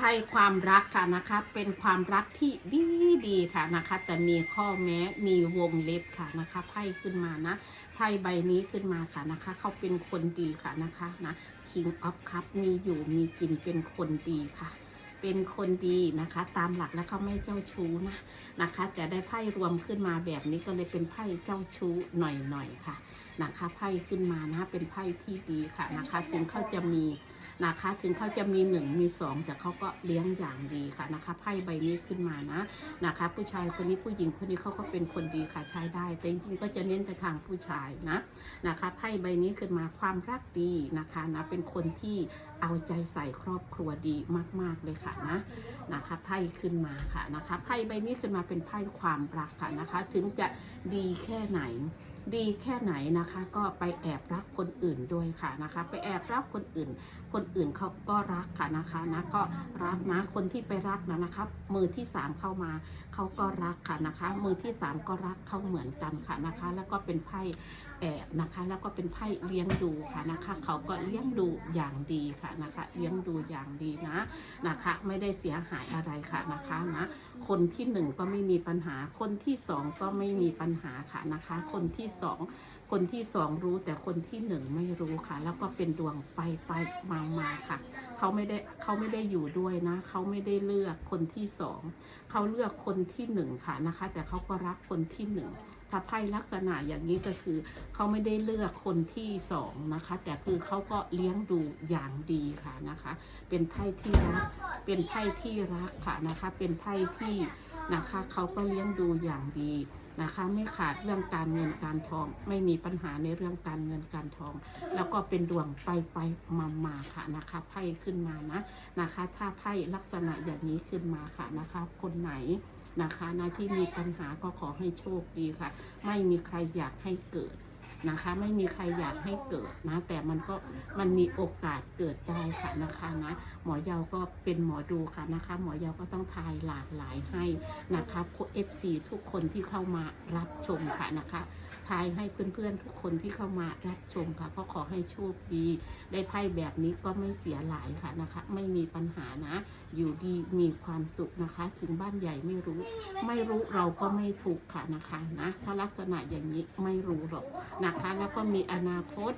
ไพ่ความรักค่ะนะคะ เป็นความรักที่ดีดีค่ะนะคะ แต่มีข้อแม้มีวงเล็บค่ะนะคะไพ่ขึ้นมานะไพ่ใบนี้ขึ้นมาค่ะนะคะ เขาเป็นคนดีค่ะนะคะนะ King of Cup มีอยู่มีกินเป็นคนดีค่ะเป็นคนดีนะคะ ตามหลักแล้วเขาไม่เจ้าชู้นะนะคะ แต่ได้ไพ่รวมขึ้นมาแบบนี้ก็เลยเป็นไพ่เจ้าชู้หน่อยๆค่ะนะคะไพ่ขึ้นมานะเป็นไพ่ที่ดีค่ะนะคะถึงเขาจะมี นะคะ ถึงเขาจะมีหนึ่งมีสองแต่เขาก็เลี้ยงอย่างดีค่ะนะคะไพ่ใบนี้ขึ้นมานะนะคะ ผู้ชายคนนี้ผู้หญิงคนนี้เขาก็เป็นคนดีค่ะใช้ได้ แต่จริงๆก็จะเน้นไปทางผู้ชายนะนะคะไพ่ใบนี้ขึ้นมาความรักดีนะคะนะเป็นคนที่เอาใจใส่ครอบครัวดีมาก ๆเลยค่ะนะนะคะไพ่ขึ้นมาค่ะนะคะไพ่ใบนี้ขึ้นมาเป็นไพ่ความรักค่ะนะคะ ถึงจะดีแค่ไหน ดีแค่ไหนนะคะก็ไปแอบรักคนอื่นด้วยค่ะนะคะ ไปแอบรักคนอื่น คนอื่นเขาก็รักค่ะนะคะนะก็รักนะคนที่ไปรักนะนะคะมือที่สามเข้ามาเขาก็รักค่ะนะคะ มือที่สามก็รักเขาเหมือนกันค่ะนะคะ แล้วก็เป็นไพ่แอบนะคะ แล้วก็เป็นไพ่เลี้ยงดูค่ะนะคะเขาก็เลี้ยงดูอย่างดีค่ะนะคะเลี้ยงดูอย่างดีนะนะคะ ไม่ได้เสียหายอะไรค่ะนะคะนะคนที่หนึ่งก็ไม่มีปัญหา คนที่สองก็ไม่มีปัญหาค่ะนะคะ คนที่สองคนที่สองรู้แต่คนที่หนึ่งไม่รู้ค่ะ แล้วก็เป็นดวงไปไปมามาค่ะ เขาไม่ได้เขาไม่ได้อยู่ด้วยนะ เขาไม่ได้เลือกคนที่สองเขาเลือกคนที่หนึ่งค่ะนะคะ แต่เขาก็รักคนที่หนึ่งถ้าไพ่ลักษณะอย่างนี้ก็คือ เขาไม่ได้เลือกคนที่สองนะคะ แต่คือเขาก็เลี้ยงดูอย่างดีค่ะนะคะ เป็นไพ่ที่รัก เป็นไพ่ที่รักค่ะนะคะ เป็นไพ่ที่นะคะ เขาก็เลี้ยงดูอย่างดี นะคะไม่ขาดเรื่องการเงินการทอง ไม่มีปัญหาในเรื่องการเงินการทอง แล้วก็เป็นดวงไปไปมามาค่ะนะคะไพ่ขึ้นมานะนะคะ ถ้าไพ่ลักษณะอย่างนี้ขึ้นมาค่ะนะคะคนไหนนะคะนะที่มีปัญหาก็ขอให้โชคดีค่ะ ไม่มีใครอยากให้เกิด นะคะ ไม่มีใครอยากให้เกิดนะ แต่มันก็มันมีโอกาสเกิดได้ค่ะนะคะนะหมอยาวก็เป็นหมอดูค่ะนะคะ หมอยาวก็ต้องทายหลากหลายให้นะคะเอฟซีทุกคนที่เข้ามารับชมค่ะนะคะ ทายให้เพื่อนๆทุกคนที่เข้ามารับชมค่ะก็ขอให้โชคดี ได้ไพ่แบบนี้ก็ไม่เสียหลายค่ะนะคะ ไม่มีปัญหานะ อยู่ดีมีความสุขนะคะ ถึงบ้านใหญ่ไม่รู้ ไม่รู้เราก็ไม่ถูกค่ะนะคะนะถ้าลักษณะอย่างนี้ไม่รู้หรอกนะคะ แล้วก็มีอนาคต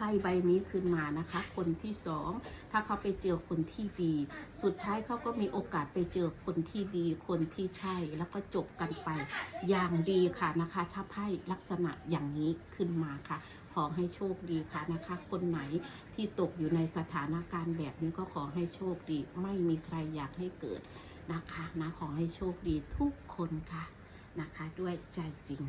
ไพ่ใบนี้ขึ้นมานะคะ คนที่สองถ้าเขาไปเจอคนที่ดี สุดท้ายเขาก็มีโอกาสไปเจอคนที่ดี คนที่ใช่ แล้วก็จบกันไป อย่างดีค่ะนะคะ ถ้าไพ่ลักษณะอย่างนี้ขึ้นมาค่ะ ขอให้โชคดีค่ะนะคะ คนไหนที่ตกอยู่ในสถานการณ์แบบนี้ก็ขอให้โชคดี ไม่มีใครอยากให้เกิดนะคะนะขอให้โชคดีทุกคนค่ะนะคะ ด้วยใจจริง